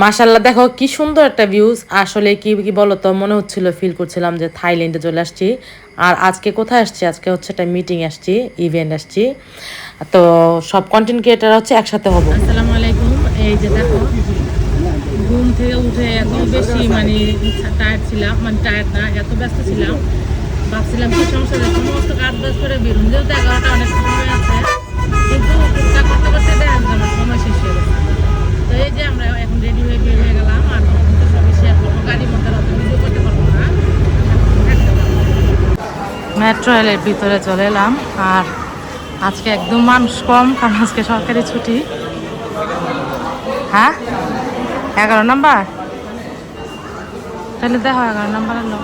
মাশাল্লাহ দেখো কি সুন্দর একটা ভিউজ আসলে কি কি বলতো, মনে হচ্ছিল ফিল করছিলাম যে থাইল্যান্ডে চলে আসছি। আর আজকে কোথায় আসছি? আজকে হচ্ছে একটা মিটিং আসছি ইভেন্ট আসছি। তো সব কন্টেন্ট ক্রিয়েটার হচ্ছে একসাথে হব। আসসালামু আলাইকুম। এই যে দেখো, ঘুম থেকে উঠে এত বেশি মানে টায়ার্ড ছিলাম মানে টায়ার্ড না, এত ব্যস্ত ছিলাম। ভাবছিলাম কি সমস্যা সমস্ত কাজ বাজ করে বেরোন। যেহেতু এগারোটা, অনেক সময় আছে। কিন্তু করতে করতে দেখা সময় শেষ হয়ে তো এই যে আমরা মেট্রো রেলের ভিতরে চলে এলাম আর আজকে একদম মানুষ কম, কারণ আজকে সরকারি ছুটি। হ্যাঁ? এগারো নাম্বার? তাহলে দেখো এগারো নাম্বার এলো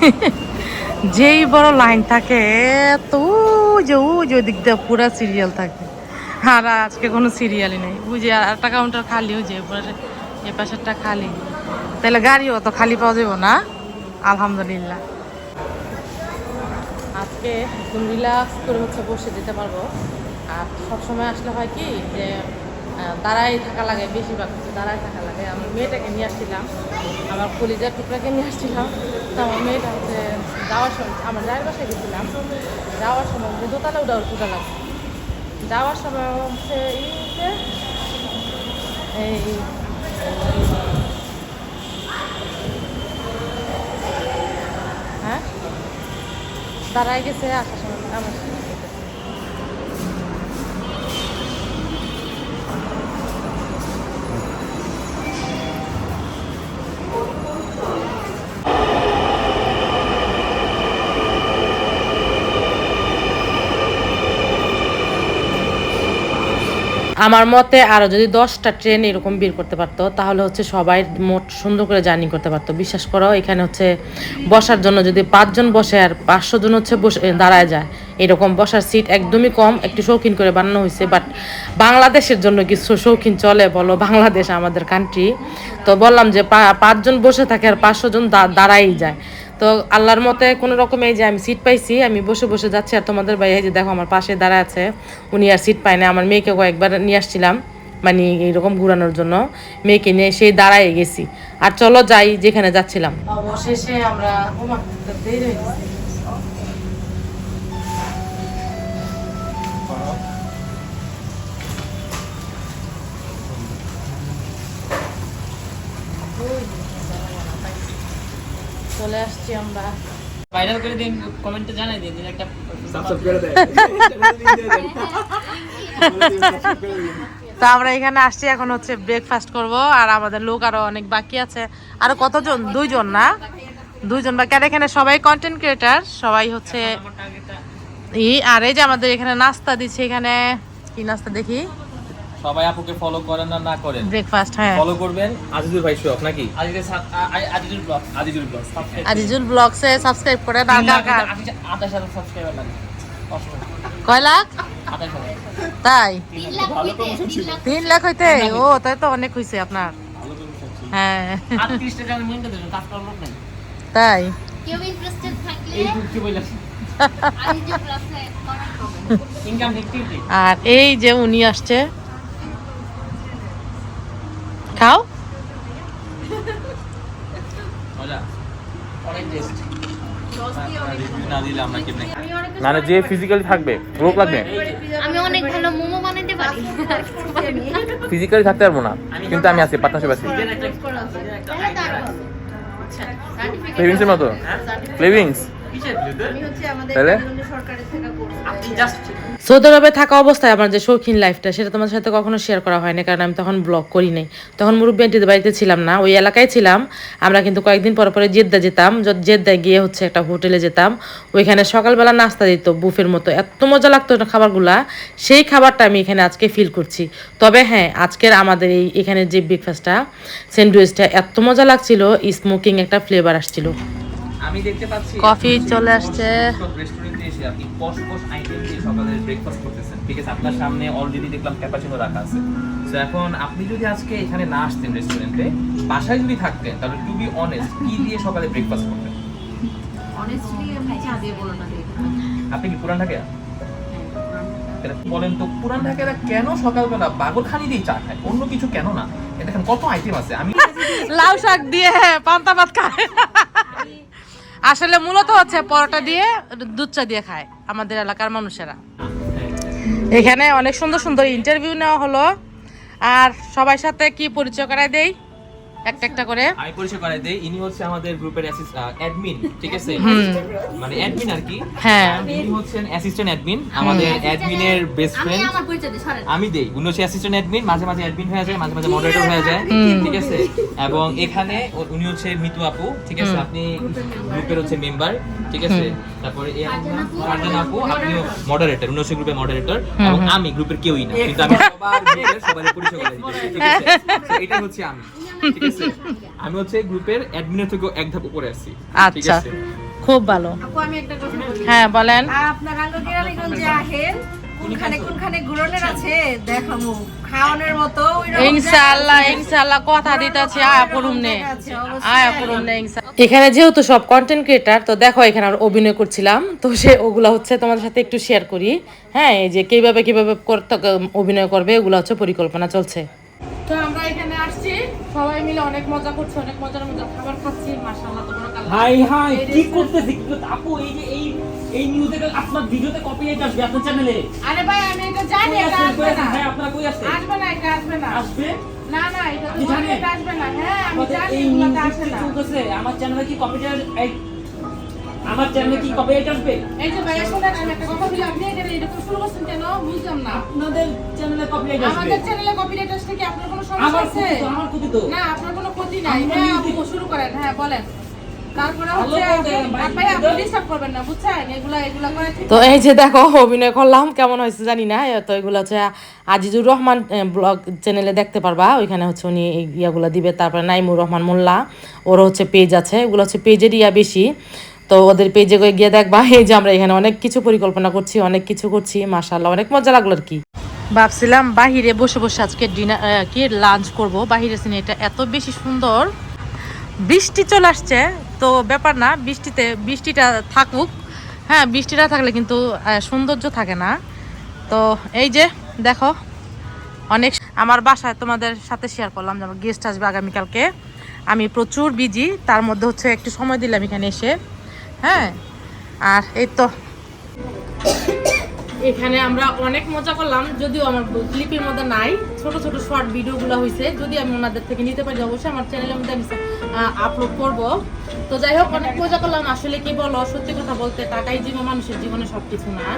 যেই বড় লাইন থাকে তো ওই যে ওই যে ওদিক দিয়ে পুরো সিরিয়াল থাকে। আর আজকে কোনো সিরিয়ালই নেই। বুঝি আর একটা কাউন্টার খালি পুরো এ পাশেরটা খালি। তাহলে গাড়িও তো খালি পাওয়া যাব না। আলহামদুলিল্লাহ। আজকে একদম রিল্যাক্স করে হচ্ছে বসে দিতে পারব। আর সবসময় আসলে হয় কি যে দাঁড়াই থাকা লাগে বেশিরভাগ হচ্ছে দাঁড়াই থাকা লাগে। আমি মেয়েটাকে নিয়ে আসছিলাম, আমার কলিজার টুকরাকে নিয়ে আসছিলাম। তো আমার মেয়েটা হচ্ছে যাওয়ার সময় আমার যাওয়ার বাসায় গেছিলাম। যাওয়ার সময় দোতলা উঠার পূজা লাগছে। যাওয়ার সময় হচ্ছে এই হ্যাঁ? দাঁড়ায় গেছে আসার সময় আমার আমার মতে আরও যদি দশটা ট্রেন এরকম বের করতে পারতো, তাহলে হচ্ছে সবাই মোট সুন্দর করে জার্নি করতে পারতো। বিশ্বাস করো, এখানে হচ্ছে বসার জন্য যদি পাঁচজন বসে আর পাঁচশো জন হচ্ছে বসে দাঁড়ায় যায়, এরকম বসার সিট একদমই কম, একটু শৌখিন করে বানানো হয়েছে বাট বাংলাদেশের জন্য কিছু শৌখিন চলে বলো, বাংলাদেশ আমাদের কান্ট্রি তো বললাম যে পাঁচজন বসে থাকে আর পাঁচশো জন দাঁড়াই যায়। তো আল্লাহর মতে কোনো রকমে যে আমি সিট পাইছি, আমি বসে বসে যাচ্ছি আর তোমাদের এই যে দেখো আমার পাশে দাঁড়া আছে, উনি আর সিট পায় না আমার মেয়েকে কয়েকবার নিয়ে আসছিলাম মানে এইরকম ঘুরানোর জন্য। মেয়েকে নিয়ে সেই দাঁড়ায় গেছি। আর চলো যাই যেখানে যাচ্ছিলাম। অবশেষে আমরা চলে আসছি আমরা। ভাইরাল করে দিন কমেন্টে জানাই দিন দিন একটা তো আমরা এখানে আসছি এখন হচ্ছে ব্রেকফাস্ট করব আর আমাদের লোক আরও অনেক বাকি আছে। আরও কতজন? দুইজন না? দুইজন বাকি। আর এখানে সবাই কন্টেন্ট ক্রিয়েটার সবাই হচ্ছে ই আর এই যে আমাদের এখানে নাস্তা দিচ্ছে এখানে কি নাস্তা দেখি? সবাই আপুকে ফলো করেন না না করেন? ব্রেকফাস্ট হ্যাঁ। ফলো করবেন? আজিজুর ভাই শখ নাকি? আজিজুল ব্লগ আজিজুর ব্লগ আজিজুল ব্লগসে সাবস্ক্রাইব করে না কাকার? আঠাশ হাজার সাবস্ক্রাইবার লাগে। কয় লাখ? তাই? তিন লাখ হইতে ও তাই তো অনেক হয়েছে আপনার। হ্যাঁ। তাই? কেউ ইন্টারেস্টেড থাকলে এই কি বললাম আইজি প্লাসে কমেন্ট করবেন ইনকাম দেখতে আর এই যে উনি আসছে খাও। মজা। না দিলে আমরা কেমনে না না যে ফিজিক্যালি থাকবে লোক লাগবে। আমি অনেক ভালো মোমো বানাতে পারি। ফিজিক্যালি থাকতে পারব না কিন্তু আমি আছি পার্টনারশিপ আছি। ক্লেভিংসের মতো। ক্লেভিংস কিসের? তাহলে? আপনি জাস্ট সৌদি আরবে থাকা অবস্থায় আমার যে শৌখিন লাইফটা সেটা তোমাদের সাথে কখনো শেয়ার করা হয়নি, কারণ আমি তখন ব্লগ করি নাই। তখন মুরব্বী আন্টিদের বাড়িতে ছিলাম না, ওই এলাকায় ছিলাম। আমরা কিন্তু কয়েকদিন পর পরে জেদ্দা যেতাম জেদ্দায় গিয়ে হচ্ছে একটা হোটেলে যেতাম। ওইখানে সকালবেলা নাস্তা দিত বুফের মতো। এত মজা লাগতো খাবারগুলা, সেই খাবারটা আমি এখানে আজকে ফিল করছি। তবে হ্যাঁ আজকের আমাদের এই এখানে যে ব্রেকফাস্টটা স্যান্ডউইচটা এত মজা লাগছিল স্মোকিং একটা ফ্লেভার আসছিল। আমি দেখতে পাচ্ছি কফি চলে আসছে। সব রেস্টুরেন্টে এসে আপনি আইটেম দিয়ে সকালে ব্রেকফাস্ট করতেছেন। ঠিক আছে আপনার সামনে অলরেডি দেখলাম ক্যাপাচিনো রাখা আছে। তো এখন আপনি যদি আজকে এখানে না আসতেন রেস্টুরেন্টে বাসায় যদি থাকতেন তাহলে টু বি অনেস্ট কি দিয়ে সকালে ব্রেকফাস্ট করতেন? অনেস্টলি আমি চা দিয়ে বলো না আপনি কি পুরান ঢাকা? থাকতেন বলেন তো পুরান ঢাকারা কেন সকালবেলা বাগরখানি দিয়ে চা খায়? অন্য কিছু কেন না? দেখেন কত আইটেম আছে। আমি লাউ শাক দিয়ে পান্তা ভাত খায়। আসলে মূলত হচ্ছে পরোটা দিয়ে দুধ চা দিয়ে খায় আমাদের এলাকার মানুষেরা। এখানে অনেক সুন্দর সুন্দর ইন্টারভিউ নেওয়া হলো। আর সবাই সাথে কি পরিচয় করায় দেই? একটা একটা করে। আমি পরিচয় করাই দেই ইনি হচ্ছে আমাদের গ্রুপের অ্যাডমিন ঠিক আছে? মানে অ্যাডমিন আর কি। হ্যাঁ। ইনি হচ্ছেন অ্যাসিস্ট্যান্ট অ্যাডমিন আমাদের অ্যাডমিনের বেস্ট আমি ফ্রেন্ড আমার পরিচয় দিই সরেন। আমি দেই উনি হচ্ছে অ্যাসিস্ট্যান্ট অ্যাডমিন মাঝে মাঝে অ্যাডমিন হয়ে যায় মাঝে মাঝে মডারেটর হয়ে যায় ঠিক আছে? এবং এখানে উনি হচ্ছে মিতু আপু ঠিক আছে? আপনি গ্রুপের হচ্ছে মেম্বার ঠিক আছে? তারপরে এই ফারজানা আপু। আপনি মডারেটর উনি হচ্ছে গ্রুপের মডারেটর এবং আমি গ্রুপের কেউই না কিন্তু আমি সবার সবার পরিচয় করে দিই ঠিক আছে? এটা হচ্ছে আমি আছে আমি হচ্ছে গ্রুপের অ্যাডমিনের থেকে এক ধাপ উপরে আছি। আচ্ছা খুব ভালো। আপু আমি একটা কথা বলি। হ্যাঁ বলেন। আপনার আহেন কোনখানে কোনখানে গুরনের আছে? দেখামু খাওয়ানোর মতো ইনশাআল্লাহ ইনশাআল্লাহ কথা দিতেছি আয়া নে। আয়া নে এখানে যেহেতু সব কন্টেন্ট ক্রিয়েটার তো দেখো এখানে আমরা অভিনয় করছিলাম। তো সে ওগুলা হচ্ছে তোমাদের সাথে একটু শেয়ার করি। হ্যাঁ এই যে কীভাবে কীভাবে করতে অভিনয় করবে এগুলো হচ্ছে পরিকল্পনা চলছে। তো আমরা এখানে আসছি। সবাই মিলে অনেক মজা করছি অনেক মজার মজার খাবার খাচ্ছি। মাশাআল্লাহ তোমার হাই হাই কি করতেছি? কি আপু এই যে এই এই নিউজে আপনার ভিডিওতে কপিরাইট আসবে আপনার চ্যানেলে আরে ভাই আমি এটা জানি এটা আসবে না। আছেন আপনারা কই আসবে না এটা আসবে না। আসবে? না না এটা তো আপনি জানেন? আসবে না। হ্যাঁ আমি জানি না। আমার চ্যানেলে কি কপিরাইট আমার চ্যানেলে কি কপিরাইট আসবে? এই যে ভাইয়া শোনেন আমি একটা কথা বলি আপনি এখানে এরকম শুরু করছেন কেন? বুঝলাম না। আপনাদের চ্যানেলে কপিরাইট আসবে। আমাদের চ্যানেলে কপিরাইট আসলে কি আপনার কোনো সমস্যা আছে? আমার ক্ষতি তো। না আপনার কোনো ক্ষতি নাই। হ্যাঁ music- আপু শুরু করেন। হ্যাঁ বলেন। আপনি- আপনি তো এই যে দেখো অভিনয় করলাম। কেমন হয়েছে জানি না। তো এগুলো হচ্ছে আজিজুর রহমান ব্লগ চ্যানেলে দেখতে পারবা। ওইখানে হচ্ছে উনি এই ইয়াগুলো দিবে। তারপরে নাইমুর রহমান মোল্লা ওর হচ্ছে পেজ আছে। এগুলো হচ্ছে পেজের ইয়া বেশি। তো ওদের পেজে গিয়ে দেখবা এই যে আমরা এখানে অনেক কিছু পরিকল্পনা করছি, অনেক কিছু করছি মাশাল্লাহ অনেক মজা লাগল আর কি। ভাবছিলাম বাহিরে বসে বসে আজকে ডিনার কি লাঞ্চ করব। বাহিরে সিনেটা এত বেশি সুন্দর। বৃষ্টি চলে আসছে, তো ব্যাপার না, বৃষ্টিতে, বৃষ্টিটা থাকুক। হ্যাঁ বৃষ্টিটা থাকলে কিন্তু সৌন্দর্য থাকে না। তো এই যে, দেখো, অনেক আমার বাসায় তোমাদের সাথে শেয়ার করলাম যে আমার গেস্ট আসবে আগামীকালকে। আমি প্রচুর বিজি তার মধ্যে হচ্ছে একটু সময় দিলাম এখানে এসে। হ্যাঁ আর এই তো। এখানে আমরা অনেক মজা করলাম, যদিও আমার ক্লিপের মধ্যে নাই। ছোট ছোট শর্ট ভিডিওগুলো হয়েছে যদি আমি ওনাদের থেকে নিতে পারি, অবশ্যই আমার চ্যানেলের মধ্যে আমি আপলোড করব। তো যাই হোক, অনেক মজা করলাম। আসলে কি বলো, সত্যি কথা বলতে টাকাই জীবন মানুষের জীবনে সব কিছু না।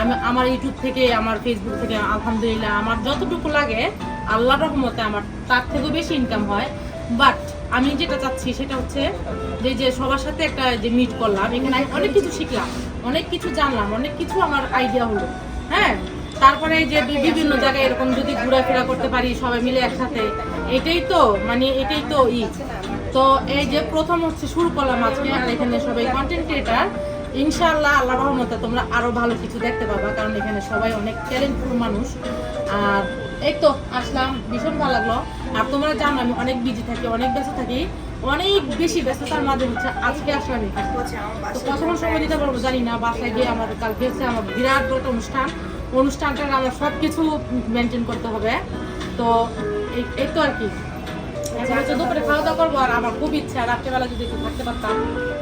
আমি, আমার ইউটিউব থেকে, আমার ফেসবুক থেকে, আলহামদুলিল্লাহ, আমার যতটুকু লাগে আল্লাহ রহমতে আমার তার থেকেও বেশি ইনকাম হয়। বাট আমি যেটা চাচ্ছি সেটা হচ্ছে যে যে সবার সাথে একটা যে মিট করলাম, এখানে অনেক কিছু শিখলাম, অনেক কিছু জানলাম, অনেক কিছু আমার আইডিয়া হলো হ্যাঁ? তারপরে যে বিভিন্ন জায়গায় এরকম যদি ঘোরাফেরা করতে পারি সবাই মিলে একসাথে, এটাই তো মানে এটাই তো ই। তো এই যে প্রথম হচ্ছে শুরু করলাম আজকে, আর এখানে সবাই কন্টেন্ট ক্রিয়েটার ইনশাআল্লাহ আল্লাহ রহমতে তোমরা আরও ভালো কিছু দেখতে পাবা, কারণ এখানে সবাই অনেক ট্যালেন্টফুল মানুষ। আর এই তো আসলাম, ভীষণ ভালো লাগল। আর তোমরা জানো, আমি অনেক বিজি থাকি, অনেক ব্যস্ত থাকি। অনেক বেশি ব্যস্ততার মাঝে হচ্ছে আজকে আসলাম এখানে তো সময় দিতে পারব জানি না, বাসায় গিয়ে আমার কালকে হচ্ছে আমার বিরাট বড় অনুষ্ঠান। অনুষ্ঠানটা আমার সব কিছু মেনটেন করতে হবে। তো এই তো আর কি। এখন হচ্ছে দুপুরে খাওয়া দাওয়া করব আর আমার খুব ইচ্ছা, রাত্রেবেলা যদি একটু থাকতে পারতাম,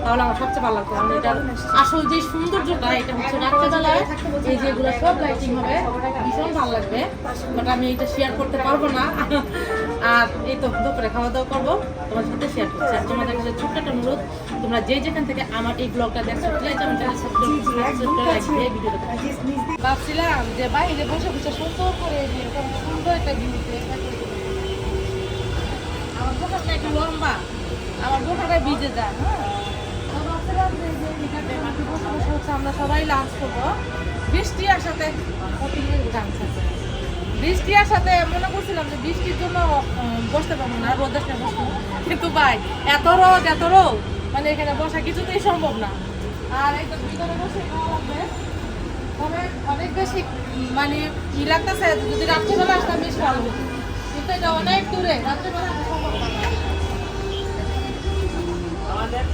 তাহলে আমার সবচেয়ে ভালো লাগতো। কারণ এটার আসল যে সৌন্দর্যটা, এটা হচ্ছে রাত্রেবেলায় এই যেগুলো সব লাইটিং হবে, ভীষণ ভালো লাগবে। বাট আমি এটা শেয়ার করতে পারব না। আর এই তো দুপুরে খাওয়া দাওয়া করব, তোমার সাথে শেয়ার করছি। আর তোমাদের কাছে ছোট্ট একটা অনুরোধ, তোমরা যে যেখান থেকে আমার এই ব্লগটা দেখছ প্লিজ ভাবছিলাম যে বাইরে বসে বসে সুন্দর করে এরকম সুন্দর একটা ভিউ বোকাটা লম্বা আমার বোকাটা ভিজে যায় হ্যাঁ? ভাবছিলাম যে বসে বসে হচ্ছে, আমরা সবাই লাঞ্চ করব। বৃষ্টি গান আছে বৃষ্টি আসাতে মনে করছিলাম যে বৃষ্টির জন্য বসতে পারব না, রোদ আসলে বসবো কিন্তু ভাই, এত রোদ এত রোদ মানে এখানে বসা কিছুতেই সম্ভব না। আর এই তো ভিতরে বসে খাওয়া লাগবে। অনেক বেশি মানে ই লাগতেছে, যদি রাত্রিবেলা আসতাম বেশ ভালো হতো। এটা অনেক দূরে রাত্রিবেলা আমাদের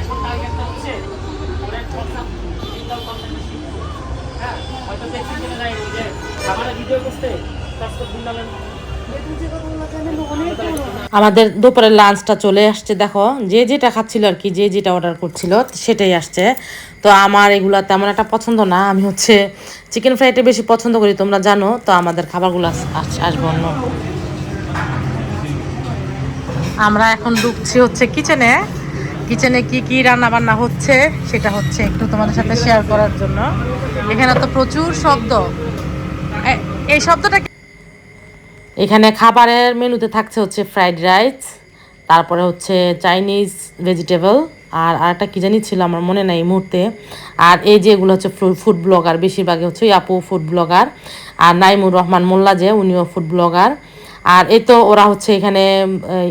এখন টার্গেটটা হচ্ছে ওরা হ্যাঁ হয়তো দেখছি যে নাই যে খাবারের ভিডিও করতে তারপর বৃন্দাবন আমাদের দুপুরের লাঞ্চটা চলে আসছে দেখো। যে যেটা খাচ্ছিল আর কি যে যেটা অর্ডার করছিল সেটাই আসছে। তো আমার এগুলো তেমন একটা পছন্দ না। আমি হচ্ছে চিকেন ফ্রাইটা বেশি পছন্দ করি তোমরা জানো। তো আমাদের খাবারগুলো আস- আস- আসবে অন্য। আমরা এখন ঢুকছি হচ্ছে কিচেনে কিচেনে কি কি রান্না বান্না হচ্ছে সেটা হচ্ছে একটু তোমাদের সাথে শেয়ার করার জন্য। এখানে তো প্রচুর শব্দ। এই শব্দটা এখানে খাবারের মেনুতে থাকছে হচ্ছে ফ্রাইড রাইস তারপরে হচ্ছে চাইনিজ ভেজিটেবল আর আরেকটা কী জানি ছিল আমার মনে নাই এই মুহূর্তে। আর এই যে এগুলো হচ্ছে ফুড ব্লগার বেশিরভাগই হচ্ছে ওই আপু ফুড ব্লগার আর নাইমুর রহমান মোল্লা যে, উনিও ফুড ব্লগার আর এই তো ওরা হচ্ছে এখানে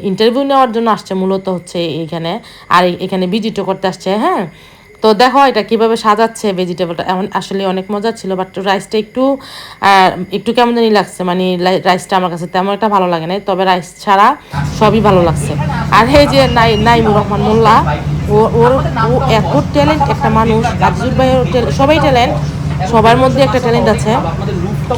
ইন্টারভিউ নেওয়ার জন্য আসছে, মূলত হচ্ছে এইখানে। আর এখানে ভিজিটও করতে আসছে হ্যাঁ? তো দেখো এটা কীভাবে সাজাচ্ছে ভেজিটেবলটা এমন আসলে অনেক মজা ছিল বাট রাইসটা একটু একটু কেমন জানি লাগছে। মানে রাইসটা আমার কাছে তেমন একটা ভালো লাগে না তবে রাইস ছাড়া সবই ভালো লাগছে। আর এই যে নাই, নাইমুর রহমান মোল্লা ওর, ও এত ট্যালেন্ট একটা মানুষ আজিজুর ভাই সবাই ট্যালেন্ট সবার মধ্যে একটা ট্যালেন্ট আছে।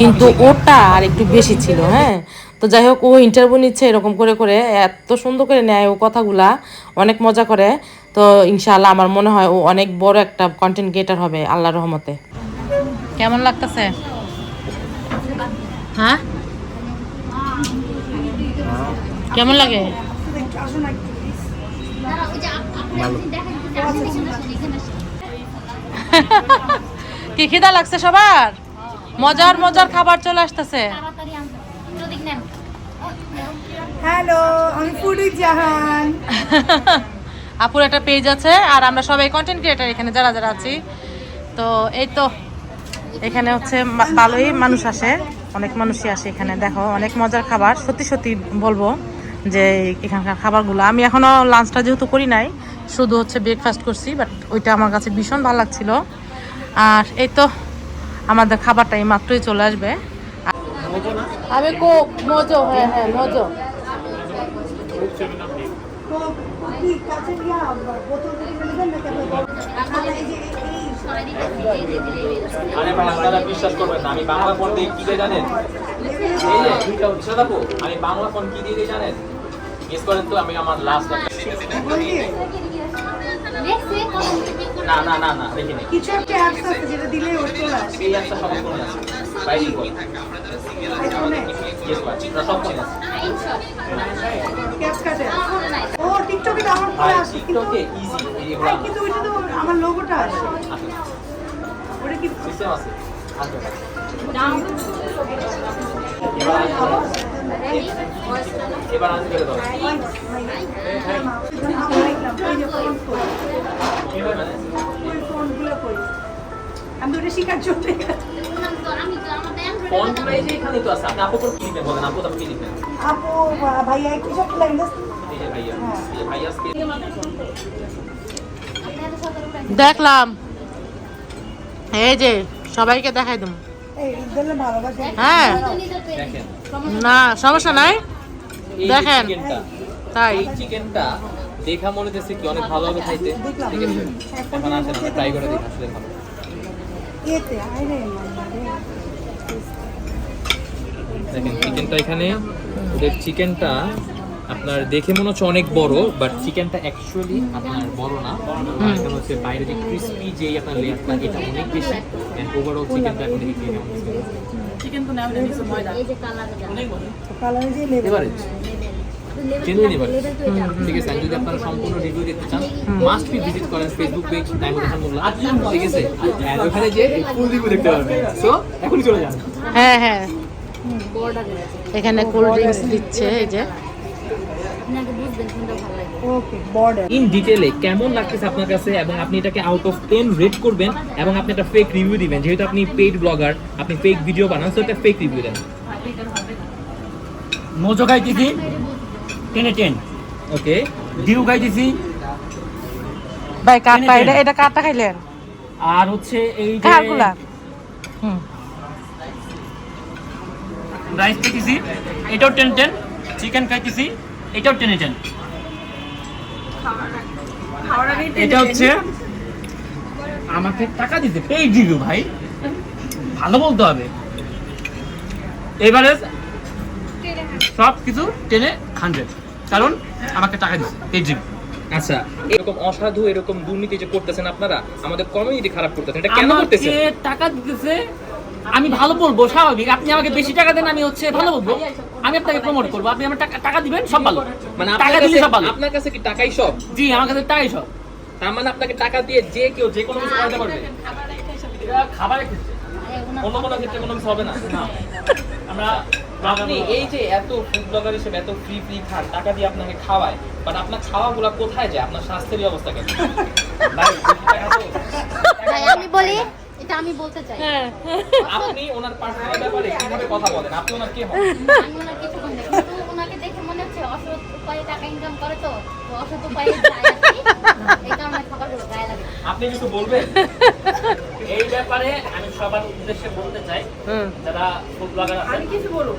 কিন্তু ওটা আর একটু বেশি ছিল হ্যাঁ? তো যাই হোক ও ইন্টারভিউ নিচ্ছে এরকম করে করে এত সুন্দর করে নেয় ও কথাগুলা অনেক মজা করে। তো ইনশাআল্লাহ আমার মনে হয় ও অনেক বড় একটা কন্টেন্ট ক্রিয়েটার হবে আল্লাহর রহমতে। কেমন লাগতেছে? হ্যাঁ? কেমন লাগে। কি খিদা লাগছে সবার? মজার মজার খাবার চলে আসতেছে। হ্যালো আমি ফুডি জাহান। আপুর একটা পেজ আছে আর আমরা সবাই কন্টেন্ট ক্রিয়েটার এখানে যারা যারা আছি। তো এই তো এখানে হচ্ছে ভালোই মানুষ আসে অনেক মানুষই আসে এখানে। দেখো অনেক মজার খাবার। সত্যি সত্যি বলব যে এখানকার খাবারগুলো আমি এখনও লাঞ্চটা যেহেতু করি নাই শুধু হচ্ছে ব্রেকফাস্ট করছি বাট ওইটা আমার কাছে ভীষণ ভালো লাগছিল। আর এই তো আমাদের খাবারটা এই মাত্রই চলে আসবে। আমি কোক মজো হ্যাঁ হ্যাঁ মজো। আরে বিশ্বাস করবেন না আমি বাংলা ফোন দিয়ে কি দিয়ে জানেন? এই যে আমি বাংলা ফোন কি দিয়ে জানেন? মিস করেন তো আমি আমার লাস্ট না না না না দেখিনি। কিছু একটা অ্যাপস আছে যেটা দিলে ও চলে আসে। এই ফোনে আছে। বাইরে কল আইফোনে ইয়েস পাচ্ছি না সব ফোনে আছে ও টিকটকে ডাউনলোড করে আসে টিকটকে ইজি কিন্তু ওইটা তো আমার লোগোটা আসে ওটা কি সিস্টেম আছে এবার আসবে আমি কই আমি তো ওটা শিকার জন্য বললাম তো, আমি তো আমাদের Android ফোনগুলো এই যে এখানেই তো আছে আপনি আপু কি লিখবেন বলেন? আপু আপনি কি লিখবেন আপু ভাইয়া কি সব ল্যাঙ্গুয়েজ এই যে ভাইয়া এই যে ভাইয়া স্পেস আপনাদের সাথে উঠাই। দেখলাম। এই যে সবাইকে দেখাই দেবো। হ্যাঁ। না সমস্যা নাই। দেখেন। চিকেনটা তাই। এই চিকেনটা দেখা মনে হচ্ছে কি অনেক ভালো হবে খাইতে। দেখলাম। ঠিক আছে? এখন আসেন আমরা ট্রাই করে দেখি আসলে ভালো এতে আইরে মামা রে দেখেন চিকেনটা এখানে ওদের চিকেনটা আপনার দেখে মনে হচ্ছে অনেক বড় বাট চিকেনটা অ্যাকচুয়ালি আপনার বড় না। এখানে হচ্ছে বাইরে যে ক্রিস্পি যে আপনার লেয়ারটা এটা অনেক বেশি। এন্ড ওভারঅল চিকেনটা এখন দেখি কেমন এই যে কালার কালারে যে লেভেল জেনুইন এভারেজ ঠিক আছে যদি আপনারা সম্পূর্ণ রিভিউ দেখতে চান মাস্ট বি ভিজিট করেন ফেসবুক পেজ মোল্লা ঠিক আছে? ওখানে যে ফুল রিভিউ দেখতে পারবেন সো এখনই চলে যান। হ্যাঁ হ্যাঁ। এখানে কোল্ড ড্রিঙ্কস দিচ্ছে এই যে। আপনাকে বুঝবেন কোনটা ভালো লাগে? ওকে বর্ডার ইন ডিটেলে কেমন লাগতেছে আপনার কাছে এবং আপনি এটাকে আউট অফ টেন রেট করবেন এবং আপনি একটা ফেক রিভিউ দিবেন? যেহেতু আপনি পেইড ব্লগার আপনি ফেক ভিডিও বানান তো একটা ফেক রিভিউ দেন। মোজো খাইতেছি টেনে টেন। ওকে ডিউ খাইতেছি ভাই কাঠটা এটা খাইলেন? আর হচ্ছে এই যে হুম। রাইস খাইতেছি এটাও টেন টেন চিকেন খাইতেছি এটাও টেনে টেন। এটা হচ্ছে আমাকে টাকা দিতে পেইড রিভিউ ভাই। ভালো বলতে হবে। এবারে সব কিছু টেনে হান্ড্রেড কারণ আমাকে টাকা দিচ্ছে এই জিবি আচ্ছা এরকম অসাধু এরকম দুর্নীতি যে করতেছেন আপনারা আমাদের কমিউনিটি খারাপ করতেছেন এটা কেন টাকা দিতেছে আমি ভালো বলব স্বাভাবিক। আপনি আমাকে বেশি টাকা দেন আমি হচ্ছে ভালো বলব। আমি আপনাকে প্রমোট করব। আপনি আমার টাকা টাকা দিবেন সব ভালো। মানে টাকা দিলে সব ভালো। আপনার কাছে কি টাকাই সব? জি আমার কাছে টাকাই সব। তার মানে আপনাকে টাকা দিয়ে যে কেউ যে কোনো কিছু করাতে পারবে। এটা খাবারের ক্ষেত্রে অন্য কোনো ক্ষেত্রে কোনো কিছু হবে না। আমরা আপনি এই যে এত ফুড ব্লগার হিসেবে এত ফ্রি ফ্রি খান টাকা দিয়ে আপনাকে খাওয়ায় বাট আপনার খাওয়াগুলো কোথায় যায়? আপনার স্বাস্থ্যের অবস্থা তো- ভাই আমি বলি এটা আমি বলতে চাই। আপনি ওনার পার্সোনাল ব্যাপারে কীভাবে কথা বলেন? আপনি ওনার কে হন? আমি ওনার কিছু বলি। কিন্তু ওনাকে দেখে মনে হচ্ছে অসৎ উপায়ে টাকা ইনকাম করে তো। তো অসৎ উপায়ে যায় এই কারণে খাবারগুলো গায়ে লাগে। আপনি কিছু বলবেন? এই ব্যাপারে আমি সবার উদ্দেশ্যে বলতে চাই হুম। যারা ফুড ব্লগার আছেন। আমি কিছু বলব।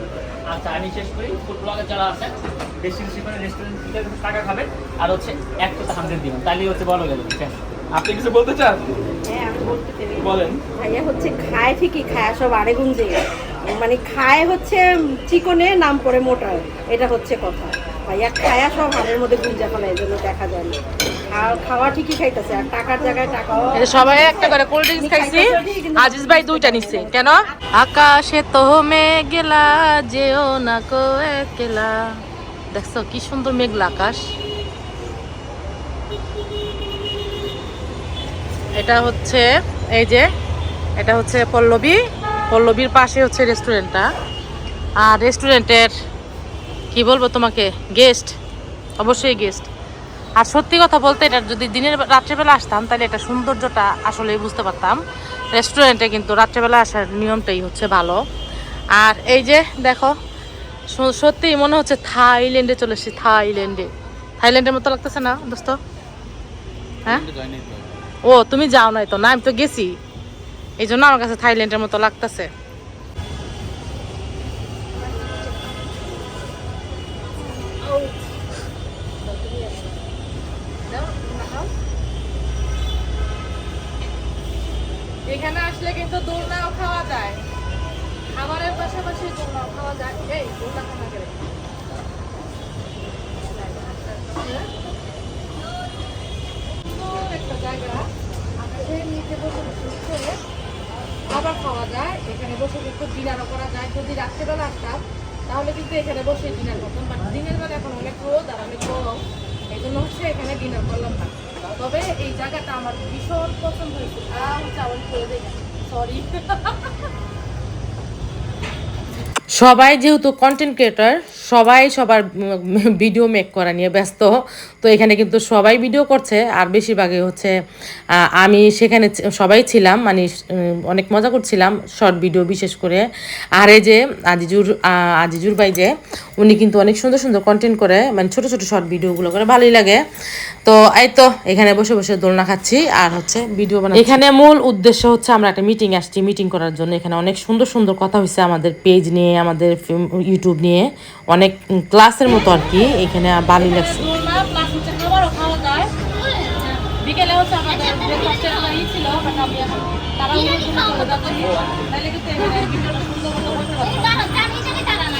আচ্ছা আমি শেষ করি। ফুড ব্লগার যারা আছেন বেশি বেশি করে রেস্টুরেন্ট থেকে টাকা খাবেন আর হচ্ছে এক কথা হান্ড্রেড দিবেন। তাহলেই হচ্ছে বড় গেল আপনি কিছু বলতে চান? বলেন। ভাইয়া হচ্ছে খায় ঠিকই খায় সব আরেগুন দিয়ে। মানে খায় হচ্ছে চিকনে নাম করে মোটা। এটা হচ্ছে কথা। ভাইয়া খায়া সব হাড়ের মধ্যে গুঞ্জা ফেলে এই জন্য দেখা যায় না। আর খাওয়া ঠিকই খাইতেছে আর টাকার জায়গায় টাকাও সবাই একটা করে কোল্ড ড্রিঙ্কস খাইছি। আজিজ ভাই দুইটা নিচ্ছে কেন? আকাশে তো মেঘলা যেও না কো একলা। দেখছ কি সুন্দর মেঘলা আকাশ। এটা হচ্ছে, এই যে, এটা হচ্ছে পল্লবী। পল্লবীর পাশে হচ্ছে রেস্টুরেন্টটা আর রেস্টুরেন্টের কি বলব তোমাকে গেস্ট অবশ্যই গেস্ট আর সত্যি কথা বলতে এটা যদি দিনের রাত্রেবেলা আসতাম, তাহলে এটা সৌন্দর্যটা আসলে বুঝতে পারতাম। রেস্টুরেন্টে কিন্তু রাত্রেবেলা আসার নিয়মটাই হচ্ছে ভালো। আর এই যে, দেখো সত্যি মনে হচ্ছে থাইল্যান্ডে চলে এসেছি, থাইল্যান্ডে। থাইল্যান্ডের মতো লাগতেছে না, দোস্ত? হ্যাঁ? ও, তুমি যাও নাই তো। না, আমি তো গেছি। এই জন্য আমার কাছে থাইল্যান্ডের মতো লাগতেছে। এখানে আসলে কিন্তু দোলনাও খাওয়া খাবারের পাশাপাশি খাওয়া যায়। এই, দোলনা খাওয়া গেলে একটা জায়গা আকাশের নিচে বসে করে খাবার খাওয়া যায়। এখানে বসে কিন্তু ডিনারও করা যায়। যদি রাত্রেবেলা আসতাম, তাহলে কিন্তু এখানে বসে ডিনার করতাম। বাট দিনের বেলা এখন অনেক রোদ আর অনেক গরম এই জন্য হচ্ছে এখানে ডিনার করলাম না। তবে এই জায়গাটা আমার ভীষণ পছন্দ হয়েছে। আহ চাওয়াল করে দেয় সরি সবাই যেহেতু কন্টেন্ট ক্রিয়েটর সবাই সবার ভিডিও মেক করা নিয়ে ব্যস্ত। তো এখানে কিন্তু সবাই ভিডিও করছে, আর বেশিরভাগই হচ্ছে আমি সেখানে সবাই ছিলাম মানে অনেক মজা করছিলাম শর্ট ভিডিও বিশেষ করে। আর এই যে আজিজুর আজিজুর ভাই যে, উনি কিন্তু অনেক সুন্দর সুন্দর কন্টেন্ট করে মানে ছোট ছোট শর্ট ভিডিওগুলো করে, ভালোই লাগে। তো এই তো, এখানে বসে বসে দোলনা খাচ্ছি, আর হচ্ছে ভিডিও বানাচ্ছি। এখানে মূল উদ্দেশ্য হচ্ছে আমরা একটা মিটিং আসছি মিটিং করার জন্য। এখানে অনেক সুন্দর সুন্দর কথা হয়েছে আমাদের পেজ নিয়ে, আমাদের ইউটিউব নিয়ে। অনেক ক্লাসের মতো আর কি এখানে ভালোই লাগছে। বিকেলে হচ্ছে আমাদের ব্রেকফাস্টের ই ছিল বাট আমি এখন তারা চলে যাচ্ছি তাহলে কিন্তু এখানে ভিডিওটা সুন্দর মতো করতে পারতাম দাঁড়া জানি জানি দাঁড়া না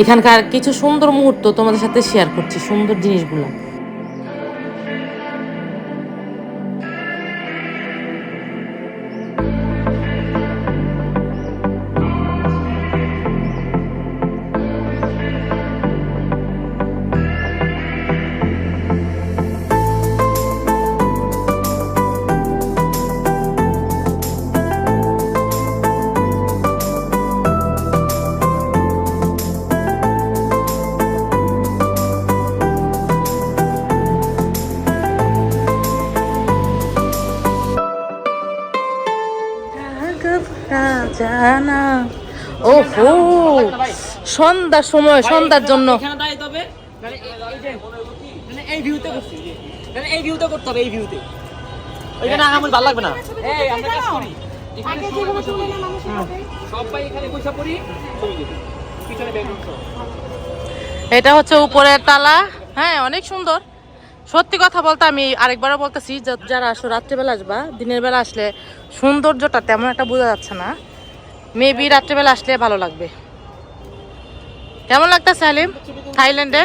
এখানকার কিছু সুন্দর মুহূর্ত তোমাদের সাথে শেয়ার করছি সুন্দর জিনিসগুলো। ও হো সন্ধ্যার সময় সন্ধ্যার জন্য। মানে এই- এই যে মানে এই ভিউতে করছি। মানে এই ভিউতে করতে হবে এই ভিউতে ওইখানে আগামী ভালো লাগবে না। এই আমরা কাজ করি। আগে সবাই যেভাবে বসে তুলে পড়ি। না মানুষ সবাই এখানে বসে পড়ি। পিছনে এটা হচ্ছে উপরের তালা। হ্যাঁ অনেক সুন্দর। সত্যি কথা বলতে আমি আরেকবারও বলতেছি যারা আসো রাত্রিবেলা আসবা দিনের বেলা আসলে সৌন্দর্যটা তেমন একটা বোঝা যাচ্ছে না। মেবি রাত্রেবেলা আসলে ভালো লাগবে। কেমন লাগতেছে, হালিম? থাইল্যান্ডে?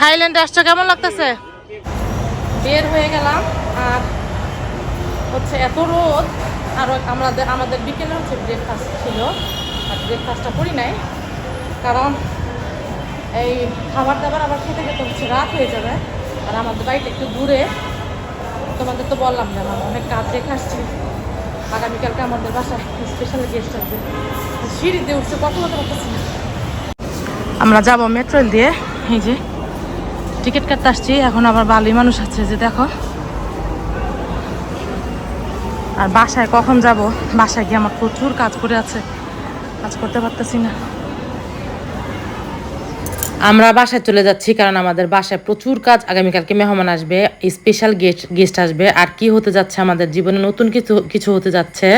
থাইল্যান্ডে আসছো, কেমন লাগতেছে? বের হয়ে গেলাম, আর হচ্ছে এত রোদ, আর আমাদের আমাদের বিকেলে হচ্ছে ব্রেকফাস্ট ছিল, আর ব্রেকফাস্টটা করি নাই, কারণ এই খাবার দাবার আবার খেতে খেতে হচ্ছে রাত হয়ে যাবে, আর আমাদের বাড়িটা একটু দূরে। তোমাদের তো বললাম যে আমার অনেক কাজ দেখে আসছি। আগামীকালকে আমাদের বাসায় স্পেশাল গেস্ট আসবে। সিঁড়িতে উঠছে কত কথা বলতেছি আমরা যাব মেট্রো দিয়ে, এই যে টিকিট কাটতে আসছি। এখন আবার বালি মানুষ আছে যে দেখো। আর বাসায় কখন যাব? বাসায় গিয়ে আমার প্রচুর কাজ করে আছে। কাজ করতে পারতেছি না। আমরা বাসায় চলে যাচ্ছি কারণ আমাদের বাসায় প্রচুর কাজ। আগামীকালকে মেহমান আসবে স্পেশাল গেস্ট গেস্ট আসবে। আর কি হতে যাচ্ছে আমাদের জীবনে? নতুন কিছু কিছু হতে যাচ্ছে।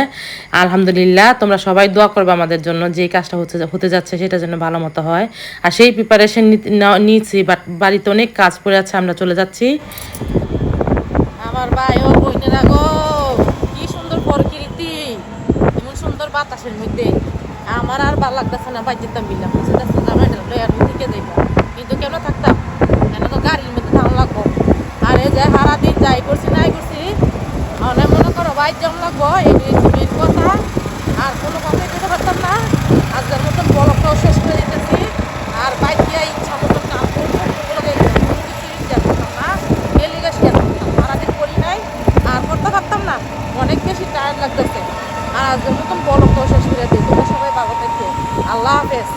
আলহামদুলিল্লাহ, তোমরা সবাই দোয়া করবে আমাদের জন্য যে কাজটা হতে হতে যাচ্ছে, সেটা যেন ভালো মতো হয়। আর সেই প্রিপারেশন নিয়েছি বাট বাড়িতে অনেক কাজ পড়ে আছে, আমরা চলে যাচ্ছি। আমার ভাই ও বইনেরা গো কি সুন্দর প্রকৃতি। এমন সুন্দর বাতাসের মধ্যে। আমার আর ভালো লাগতেছে না বাইর যেতাম বিল্লাম থেকে যাইতাম কিন্তু কেন থাকতাম? কেন তো গাড়ির মধ্যে ধান লাগবো? আর এই যে সারা দিন যাই করছি, নাই করছি মানে মনে করো বাইর যেমন লাগবো, এই মেন কথা, আর কোনো কথাই করতে পারতাম না। আর আজকের মতন বরফটাও শেষ করে দিতেছি, আর বাইর দিয়ে ইচ্ছা মতন কাম করব সারাদিন করি নাই, আর করতে পারতাম না, অনেক বেশি টায়ার লাগতেছে। আর নতুন বড় তো শেষ করে দিই তোমরা সবাই ভালো থাকবে আল্লাহ হাফেজ।